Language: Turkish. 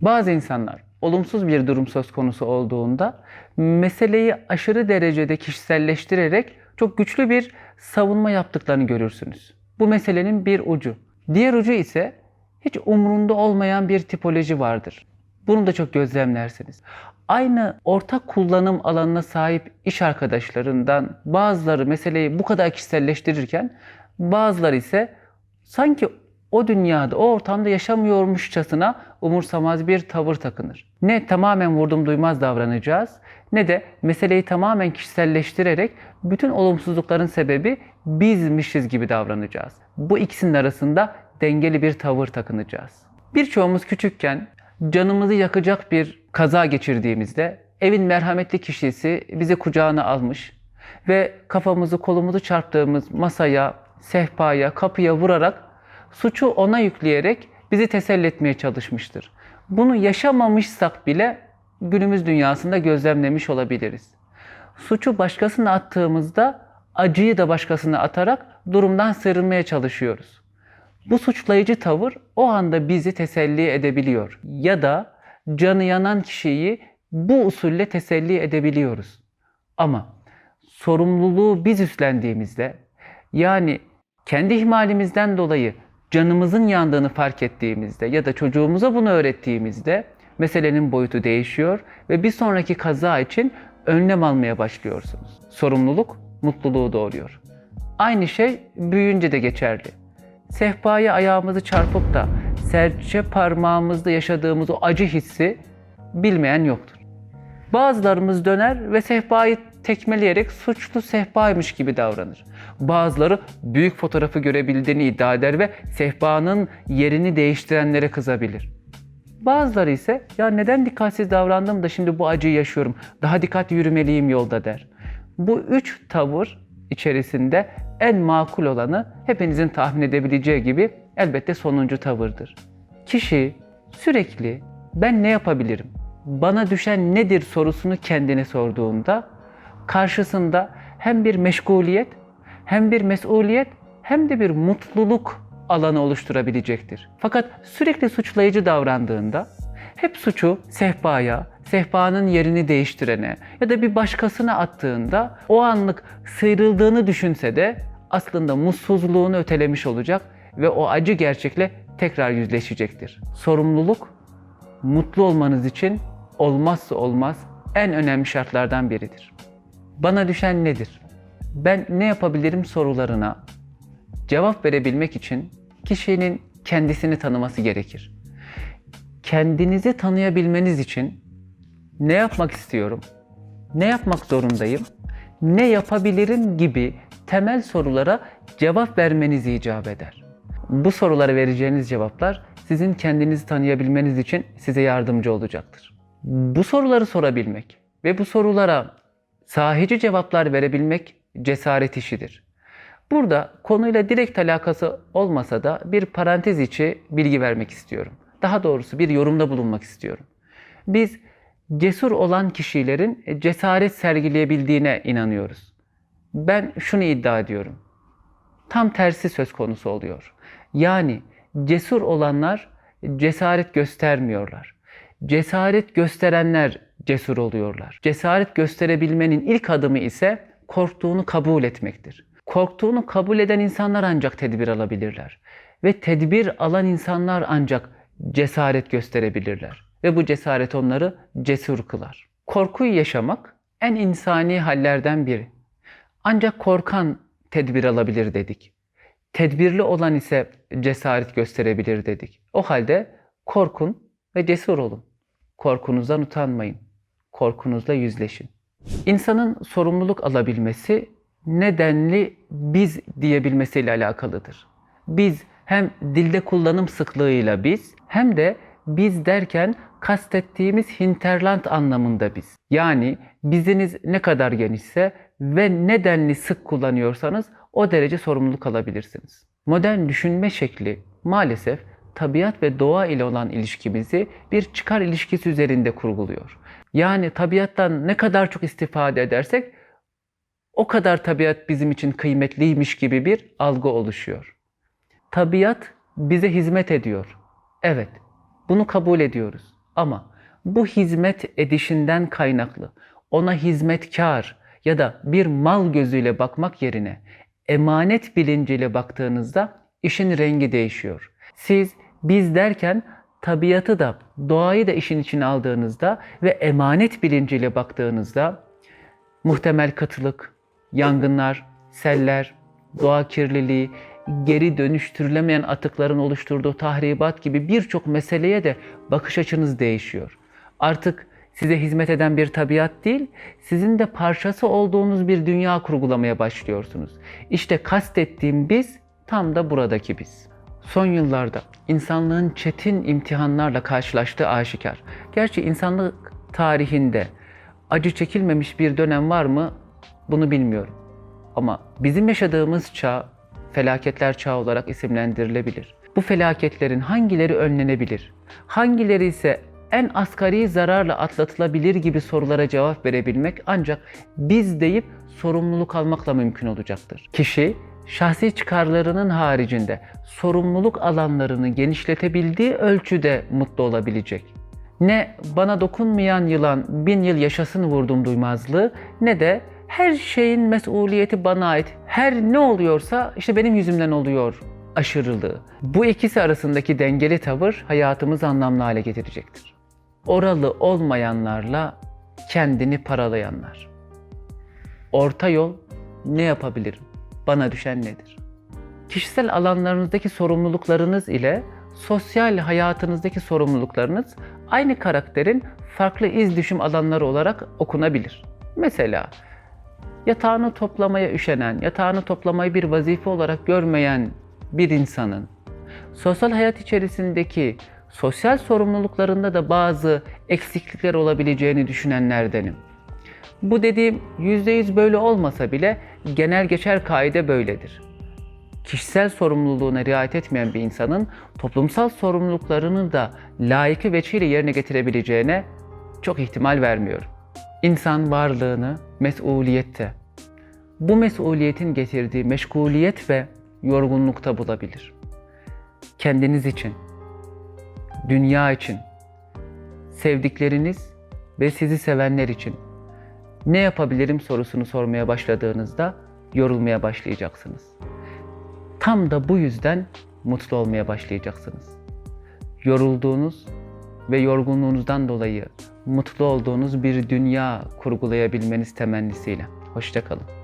Bazı insanlar olumsuz bir durum söz konusu olduğunda meseleyi aşırı derecede kişiselleştirerek çok güçlü bir savunma yaptıklarını görürsünüz. Bu meselenin bir ucu. Diğer ucu ise hiç umrunda olmayan bir tipoloji vardır. Bunu da çok gözlemlersiniz. Aynı ortak kullanım alanına sahip iş arkadaşlarından bazıları meseleyi bu kadar kişiselleştirirken bazıları ise sanki o dünyada, o ortamda yaşamıyormuşçasına umursamaz bir tavır takınır. Ne tamamen vurdum duymaz davranacağız ne de meseleyi tamamen kişiselleştirerek bütün olumsuzlukların sebebi bizmişiz gibi davranacağız. Bu ikisinin arasında dengeli bir tavır takınacağız. Birçoğumuz küçükken canımızı yakacak bir kaza geçirdiğimizde evin merhametli kişisi bizi kucağına almış ve kafamızı kolumuzu çarptığımız masaya, sehpaya, kapıya vurarak suçu ona yükleyerek bizi teselli etmeye çalışmıştır. Bunu yaşamamışsak bile günümüz dünyasında gözlemlemiş olabiliriz. Suçu başkasına attığımızda acıyı da başkasına atarak durumdan sıyrılmaya çalışıyoruz. Bu suçlayıcı tavır o anda bizi teselli edebiliyor ya da canı yanan kişiyi bu usulle teselli edebiliyoruz. Ama sorumluluğu biz üstlendiğimizde yani kendi ihmalimizden dolayı canımızın yandığını fark ettiğimizde ya da çocuğumuza bunu öğrettiğimizde meselenin boyutu değişiyor ve bir sonraki kaza için önlem almaya başlıyorsunuz. Sorumluluk mutluluğu doğuruyor. Aynı şey büyüyünce de geçerli. Sehpaya ayağımızı çarpıp da serçe parmağımızda yaşadığımız o acı hissi bilmeyen yoktur. Bazılarımız döner ve sehpayı tekmeleyerek suçlu sehpaymış gibi davranır. Bazıları büyük fotoğrafı görebildiğini iddia eder ve sehpanın yerini değiştirenlere kızabilir. Bazıları ise ya neden dikkatsiz davrandım da şimdi bu acıyı yaşıyorum, daha dikkatli yürümeliyim yolda der. Bu üç tavır içerisinde en makul olanı hepinizin tahmin edebileceği gibi elbette sonuncu tavırdır. Kişi sürekli ben ne yapabilirim, bana düşen nedir sorusunu kendine sorduğunda karşısında hem bir meşguliyet, hem bir mesuliyet, hem de bir mutluluk alanı oluşturabilecektir. Fakat sürekli suçlayıcı davrandığında hep suçu sehpaya, sehpanın yerini değiştirene ya da bir başkasına attığında o anlık sıyrıldığını düşünse de aslında mutsuzluğunu ötelemiş olacak ve o acı gerçekle tekrar yüzleşecektir. Sorumluluk mutlu olmanız için olmazsa olmaz en önemli şartlardan biridir. Bana düşen nedir? Ben ne yapabilirim sorularına cevap verebilmek için kişinin kendisini tanıması gerekir. Kendinizi tanıyabilmeniz için ne yapmak istiyorum? Ne yapmak zorundayım? Ne yapabilirim gibi temel sorulara cevap vermeniz icap eder. Bu sorulara vereceğiniz cevaplar sizin kendinizi tanıyabilmeniz için size yardımcı olacaktır. Bu soruları sorabilmek ve bu sorulara sahici cevaplar verebilmek cesaret işidir. Burada konuyla direkt alakası olmasa da bir parantez içi bilgi vermek istiyorum. Daha doğrusu bir yorumda bulunmak istiyorum. Biz cesur olan kişilerin cesaret sergileyebildiğine inanıyoruz. Ben şunu iddia ediyorum. Tam tersi söz konusu oluyor. Yani cesur olanlar cesaret göstermiyorlar. Cesaret gösterenler cesur oluyorlar. Cesaret gösterebilmenin ilk adımı ise korktuğunu kabul etmektir. Korktuğunu kabul eden insanlar ancak tedbir alabilirler. Ve tedbir alan insanlar ancak cesaret gösterebilirler. Ve bu cesaret onları cesur kılar. Korkuyu yaşamak en insani hallerden biri. Ancak korkan tedbir alabilir dedik. Tedbirli olan ise cesaret gösterebilir dedik. O halde korkun ve cesur olun. Korkunuzdan utanmayın. Korkunuzla yüzleşin. İnsanın sorumluluk alabilmesi nedenli biz diyebilmesiyle alakalıdır. Biz hem dilde kullanım sıklığıyla biz hem de biz derken kastettiğimiz hinterland anlamında biz. Yani biziniz ne kadar genişse ve nedenli sık kullanıyorsanız o derece sorumluluk alabilirsiniz. Modern düşünme şekli maalesef tabiat ve doğa ile olan ilişkimizi bir çıkar ilişkisi üzerinde kurguluyor. Yani tabiattan ne kadar çok istifade edersek o kadar tabiat bizim için kıymetliymiş gibi bir algı oluşuyor. Tabiat bize hizmet ediyor. Evet, bunu kabul ediyoruz. Ama bu hizmet edişinden kaynaklı ona hizmetkar ya da bir mal gözüyle bakmak yerine emanet bilinciyle baktığınızda işin rengi değişiyor. Siz biz derken tabiatı da doğayı da işin içine aldığınızda ve emanet bilinciyle baktığınızda muhtemel katılık, yangınlar, seller, doğa kirliliği, geri dönüştürülemeyen atıkların oluşturduğu tahribat gibi birçok meseleye de bakış açınız değişiyor. Artık size hizmet eden bir tabiat değil, sizin de parçası olduğunuz bir dünya kurgulamaya başlıyorsunuz. İşte kastettiğim biz tam da buradaki biz. Son yıllarda insanlığın çetin imtihanlarla karşılaştığı aşikar. Gerçi insanlık tarihinde acı çekilmemiş bir dönem var mı bunu bilmiyorum. Ama bizim yaşadığımız çağ felaketler çağı olarak isimlendirilebilir. Bu felaketlerin hangileri önlenebilir? Hangileri ise en asgari zararla atlatılabilir gibi sorulara cevap verebilmek ancak biz deyip sorumluluk almakla mümkün olacaktır. Kişi şahsi çıkarlarının haricinde sorumluluk alanlarını genişletebildiği ölçüde mutlu olabilecek. Ne bana dokunmayan yılan bin yıl yaşasın vurdum duymazlığı ne de her şeyin mesuliyeti bana ait. Her ne oluyorsa işte benim yüzümden oluyor aşırılığı. Bu ikisi arasındaki dengeli tavır hayatımızı anlamlı hale getirecektir. Oralı olmayanlarla kendini paralayanlar. Orta yol ne yapabilirim? Bana düşen nedir? Kişisel alanlarınızdaki sorumluluklarınız ile sosyal hayatınızdaki sorumluluklarınız aynı karakterin farklı iz düşüm alanları olarak okunabilir. Mesela yatağını toplamaya üşenen, yatağını toplamayı bir vazife olarak görmeyen bir insanın sosyal hayat içerisindeki sosyal sorumluluklarında da bazı eksiklikler olabileceğini düşünenlerdenim. Bu dediğim %100 böyle olmasa bile genel geçer kaide böyledir. Kişisel sorumluluğuna riayet etmeyen bir insanın toplumsal sorumluluklarını da layıkı veçiyle yerine getirebileceğine çok ihtimal vermiyorum. İnsan varlığını mesuliyette, bu mesuliyetin getirdiği meşguliyet ve yorgunlukta bulabilir. Kendiniz için, dünya için, sevdikleriniz ve sizi sevenler için ne yapabilirim sorusunu sormaya başladığınızda yorulmaya başlayacaksınız. Tam da bu yüzden mutlu olmaya başlayacaksınız. Yorulduğunuz ve yorgunluğunuzdan dolayı mutlu olduğunuz bir dünya kurgulayabilmeniz temennisiyle. Hoşçakalın.